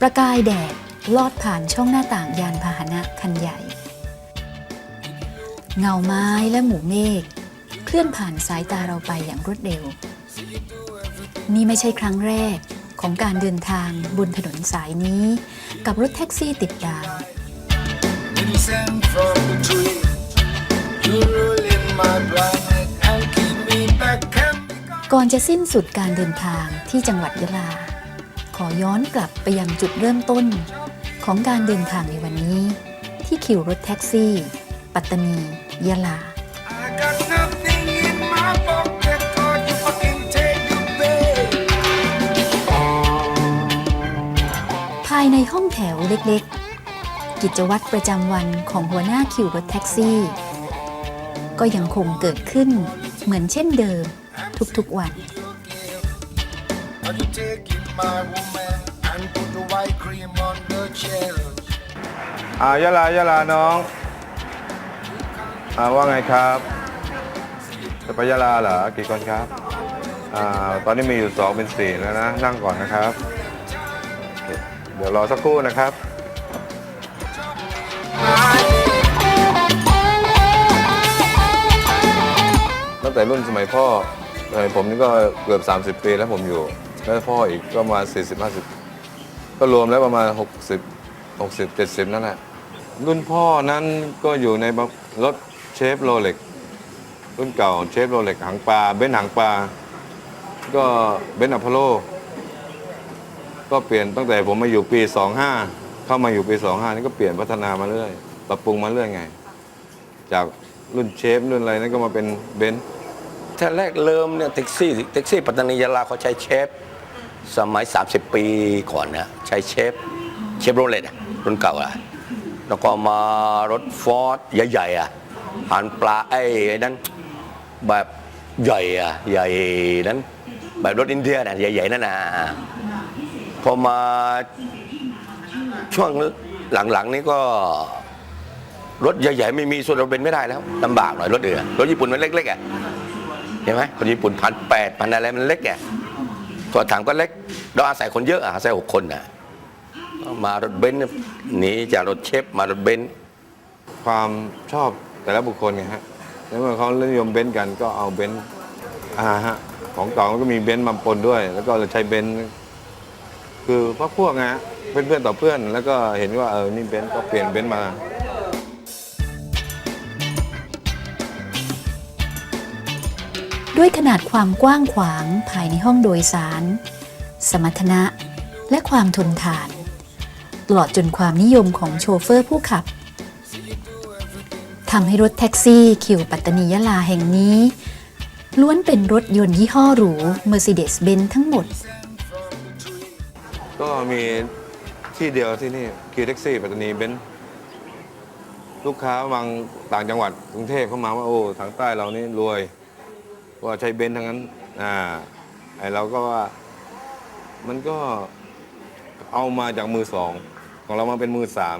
ประกายแดดลอดผ่านช่องหน้าต่างยานพาหนะคันใหญ่ เงาไม้และหมู่เมฆเคลื่อนผ่านสายตาเราไปอย่างรวดเร็ว นี่ไม่ใช่ครั้งแรกของการเดินทางบนถนนสายนี้ กับรถแท็กซี่ติดดาว ก่อนจะสิ้นสุดการเดินทางที่จังหวัดยะลา ขอย้อนกลับไปยังจุดเริ่มต้น ของการเดินทางในวันนี้ ที่คิวรถแท็กซี่ ปัตตานียะลา ภายในห้องแถวเล็กๆ กิจวัตรประจำวันของหัวหน้าคิวรถแท็กซี่ ก็ยังคงเกิดขึ้นเหมือนเช่นเดิมทุกๆวัน Are you taking my woman and put the white cream on the cherry? อ่ายะลายะลาน้องอ่าว่าไงครับ จะไปยะลาเหรอกี่คนครับอ่าตอนนี้มีอยู่สองเป็นสี่แล้วนะนั่งก่อนนะครับเคเดี๋ยวรอสักครู่นะครับ ตั้งแต่รุ่นสมัยพ่อสมัยผมนี่ก็เกือบ 30 ปีแล้วผมอยู่ แล้วพ่ออีกก็ประมาณ40 50 ก็รวมแล้วประมาณ 60 60 70 นั่นแหละ รุ่นพ่อนั้นก็อยู่ในรถเชฟโรเล็ก รุ่นเก่าเชฟโรเล็กหางปลา เบนหางปลา ก็เบนอพอลโล ก็เปลี่ยนตั้งแต่ผมมาอยู่ปี 25 เข้ามาอยู่ปี 25 นี่ก็เปลี่ยนพัฒนามาเรื่อย ปรับปรุงมาเรื่อยไง จากรุ่นเชฟรุ่นอะไรนั้นก็มาเป็นเบนซ์ ถ้าแรกเริ่มเนี่ยแท็กซี่แท็กซี่ปัตตานียะลาเขาใช้เชฟ สมัย 30 ปีก่อนนะใช้เชฟเชฟโรเลตรุ่นเก่าอะแล้วก็มารถฟอร์ดใหญ่ๆอะหานปลาไอ้นั้นแบบใหญ่อะใหญ่นั้นแบบรถอินเดียนะใหญ่ๆนั่นนะพอมาช่วงหลังๆนี้ก็รถใหญ่ๆไม่มีส่วนรถเบนไม่ได้แล้วลำบากหน่อยรถเรือรถญี่ปุ่นมันเล็กๆอะเห็นไหมรถญี่ปุ่นพันแปดพันอะไรมันเล็กอะ ตัวถังก็เล็ก เราอาศัยคนเยอะอาศัยหกคนอะมารถเบนซ์หนีจากรถเชฟมารถเบนซ์ความชอบแต่ละบุคคลไงฮะแล้วเมื่อเขานิยมเบนซ์กันก็เอาเบนซ์อ่าฮะของเก่าก็มีเบนซ์มาปนด้วย แล้วก็เราใช้เบนซ์คือพวกพวกไงเพื่อนเพื่อนต่อเพื่อน แล้วก็เห็นว่าเออนี่เบนซ์ก็เปลี่ยนเบนซ์มา ด้วยขนาดความกว้างขวางภายในห้องโดยสาร สมรรถนะและความทนทาน ตลอดจนความนิยมของโชเฟอร์ผู้ขับทำให้รถแท็กซี่คิวปัตตานียะลาแห่งนี้ ล้วนเป็นรถยนต์ยี่ห้อหรู Mercedes-Benz ทั้งหมด ก็มีที่เดียวที่นี่คือแท็กซี่ปัตตานีเบนซ์ลูกค้าบางต่างจังหวัดกรุงเทพเข้ามาว่า โอ้ทางใต้เรานี่รวย ว่าใช้เบนซ์ทั้งนั้นอ่าไอเราก็ว่ามันก็เอามาจากมือสองของเรามาเป็นมือสาม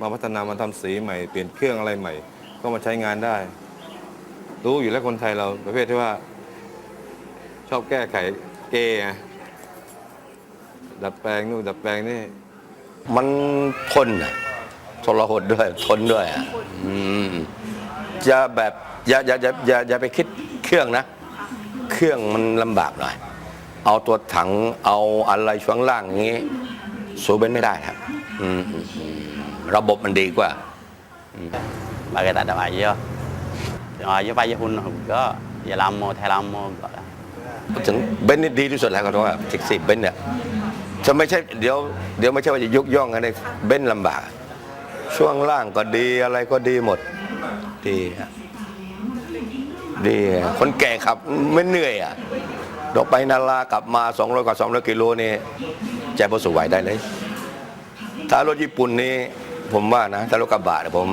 มาพัฒนามาทำสีใหม่เปลี่ยนเครื่องอะไรใหม่ ก็มาใช้งานได้ รู้อยู่แล้วคนไทยเราประเภทที่ว่า ชอบแก้ไขเกย์ดัดแปลงนู่นดัดแปลงนี่ มันทนอะทรหดด้วยทนด้วยอะอืมจะแบบอย่าอย่าอย่าอย่าอย่าไปคิดเครื่องนะ เครื่องมันลำบากหน่อย เอาตัวถังเอาอะไรช่วงล่างอย่างงี้สูเบนไม่ได้ครับอืมอืมอืมระบบมันดีกว่า Bagi tak ada payah. Yang aja payah pun juga. Ya lama, teh lama juga lah. พูดถึงเบนซ์นี่ดีที่สุดแล้วก็ต้องว่าแท็กซี่เบนซ์เนี่ยจะไม่ใช่เดี๋ยวเดี๋ยวไม่ใช่ว่าจะยกย่องกันในเบนซ์ลำบาก ช่วงล่างก็ดีอะไรก็ดีหมดดีฮะ ดีคนแก่ขับไม่เหนื่อยอะดอกไปนาลากลับมา 200 กว่า 200 กิโลนี่ใจพอสุไหวได้เลย ถ้ารถญี่ปุ่นนี่ผมว่านะ ถ้ารถกระบะเนี่ยผม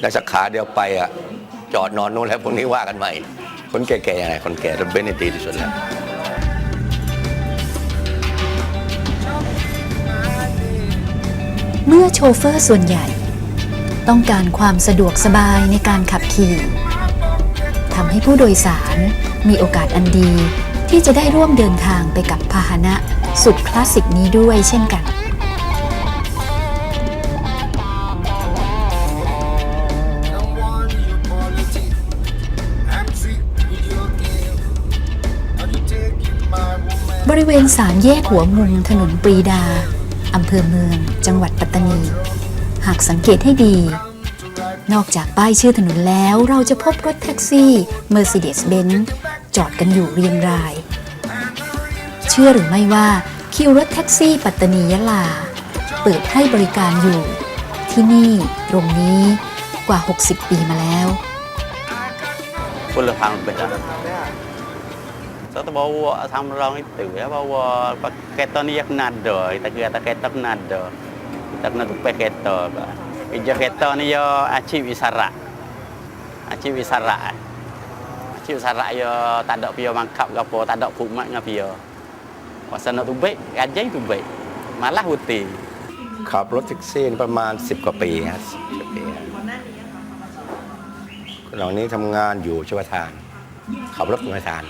ได้สักขาเดียวไปอะจอดนอนนู้นแล้วพวกนี้ว่ากันใหม่ คนแก่ๆยังไงคนแก่รถเบนซ์นี่ดีที่สุดแล้วเมื่อโชเฟอร์ส่วนใหญ่ ต้องการความสะดวกสบายในการขับขี่ ให้ผู้โดยสาร มีโอกาสอันดี ที่จะได้ร่วมเดินทางไปกับพาหนะ สุดคลาสสิกนี้ด้วยเช่นกันบริเวณสามแยกหัวมุมถนนปรีดา อำเภอเมือง จังหวัดปัตตานี หากสังเกตให้ดี นอกจากป้ายชื่อถนนแล้วเราจะพบรถแท็กซี่ Mercedes-Benz จอดกันอยู่เรียงราย เชื่อหรือไม่ว่าคิวรถแท็กซี่ปัตตานียะลา เปิดให้บริการอยู่ ที่นี่ตรงนี้กว่า 60 ปีมาแล้ว puluh tahun lebih dah. So tu bawa samrang itu ya bawa pakai kereta ni yang nada, kita kira tak kereta nada. Kita kena tupai kereta. วิจเกตโตนี่ยอาชีพอิสระ อาชีพอิสระ อาชีพอิสระยตัดดอกพิโยมังคับกับโปตัดดอกผูกมัดกับพิโยวาสนุตุเบกอาจัยตุเบกมาลาหุตีขับรถแท็กซี่ประมาณ 10 กว่าปีครับสิบปีหลันี้ทำงานอยู่ชวทาน ขับรถชวทาน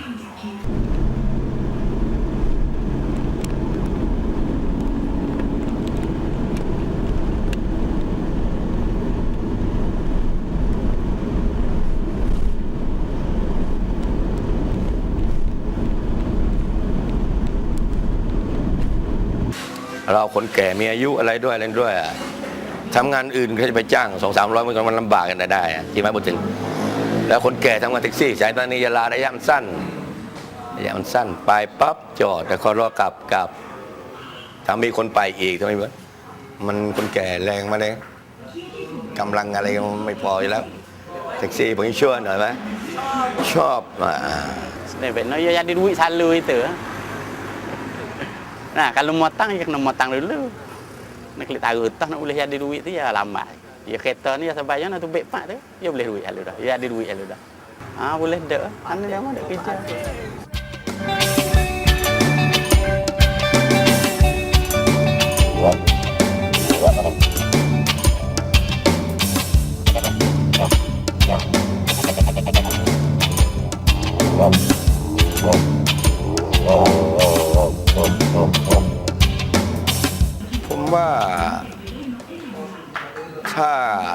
เราคนแก่มีอายุอะไรด้วยอะไรด้วยอะทำงานอื่นเขาจะไปจ้างสองสามร้อยมันมันลำบากกันได้อะที่ไม่พูดถึง แล้วคนแก่ทำงานแท็กซี่สายตานียาลาระยะมันสั้นระยะมันสั้นไปปั๊บจอดแล้วก็รอกลับกลับถ้ามีคนไปอีกทำไมวะมันคนแก่แรงมาเลยกำลังอะไรไม่พออยู่แล้วแท็กซี่ผมช่วยหน่อยไหมชอบอ่า Sebab no ya jadi duit selalu itu. Nah, kalau motang ya kena motang dulu. Nak klik tahu tah nak boleh jadi duit tu ya lambat. Ya kereta ni ya sebayang nak tu baik pak tu, ya boleh duit selalu dah. Ya ada duit selalu dah. Ah boleh dak. Anu dia mau dak kerja. Wow.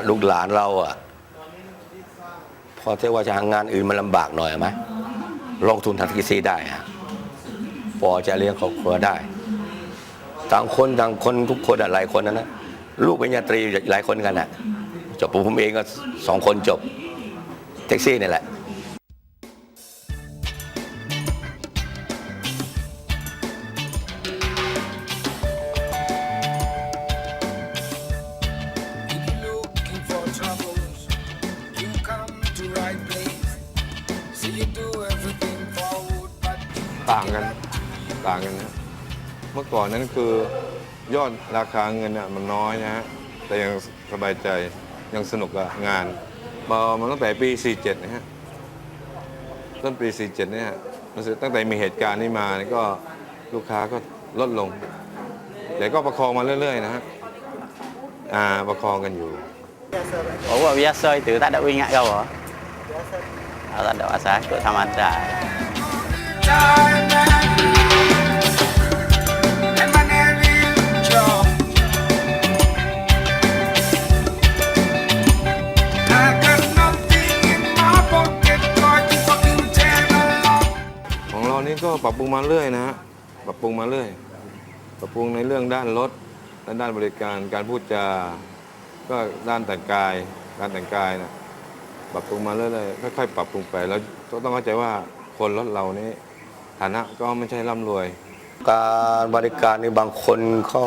ลูกหลานเราอะพอเทว่าจะหางานอื่นมันลำบากหน่อยไหมลงทุนทางทีซีได้ฮะพอจะเลี้ยงครอบครัวได้ ต่างคนต่างคนทุกคนหลายคนนะนะลูกปริญญาตรีหลายคนกันอะจบผมเองก็สองคนจบแท็กซี่นี่แหละ ต่างกันต่างกันนะเมื่อก่อนนั้นคือยอดราคาเงินน่ะมันน้อยนะฮะแต่ยังสบายใจยังสนุกกับงานพอมาตั้งแต่ปี 47 นะฮะต้นปี 47 เนี่ยรู้สึกตั้งแต่มีเหตุการณ์นี้มานี่ก็ลูกค้าก็ลดลง แต่ก็ประคองมาเรื่อย ๆ นะฮะอ่าประคองกันอยู่ Oh biasa itu tak ada ingat kau. Biasa. Tak ada masalah ikut sama ada. time and my name is ของเรานี่ก็ปรับปรุงมาเรื่อยนะฮะ ปรับปรุงมาเรื่อย ปรับปรุงในเรื่องด้านรถและด้านบริการ การพูดจา ก็ด้านแต่งกาย การแต่งกายนะ ปรับปรุงมาเรื่อยๆ ค่อยๆ ปรับปรุงไป แล้วต้องเข้าใจว่าคนรถเรานี่ ฐานะก็ไม่ใช่ร่ำรวย การบริการนี่บางคนเขา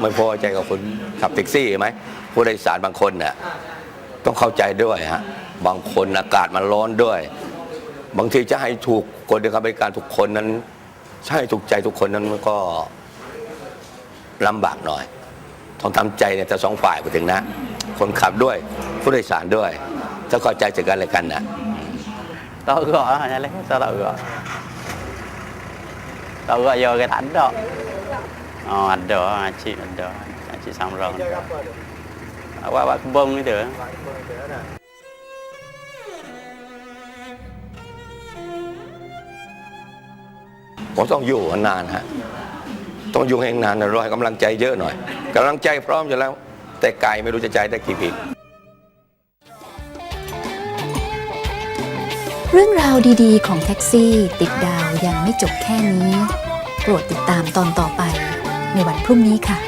ไม่พอใจกับคนขับแท็กซี่ไหมผู้โดยสารบางคนเนี่ยต้องเข้าใจด้วยฮะบางคนอากาศมันร้อนด้วย บางทีจะให้ถูกคนที่ขับบริการทุกคนนั้น ใช่ถูกใจทุกคนนั้นมันก็ลำบากหน่อยต้องทำใจเนี่ยแต่สองฝ่ายไปถึงนะ คนขับด้วยผู้โดยสารด้วยถ้าเข้าใจจากกันและกันนะ Tak gerak lah jalan. Tak tak gerak. Tak gerak ya ke tak ada. Oh ada acik ada. Acik samrang ada. Awak-awak kebun itu. ผมต้องอยู่นานฮะต้องอยู่ให้นานนะรอให้กำลังใจเยอะหน่อยกำลังใจพร้อมอยู่แล้ว แต่กายไม่รู้จะใจได้กี่ปี เรื่องราวดีๆ ของแท็กซี่ ติดดาวยังไม่จบแค่นี้ โปรดติดตามตอนต่อไปในวันพรุ่งนี้ค่ะ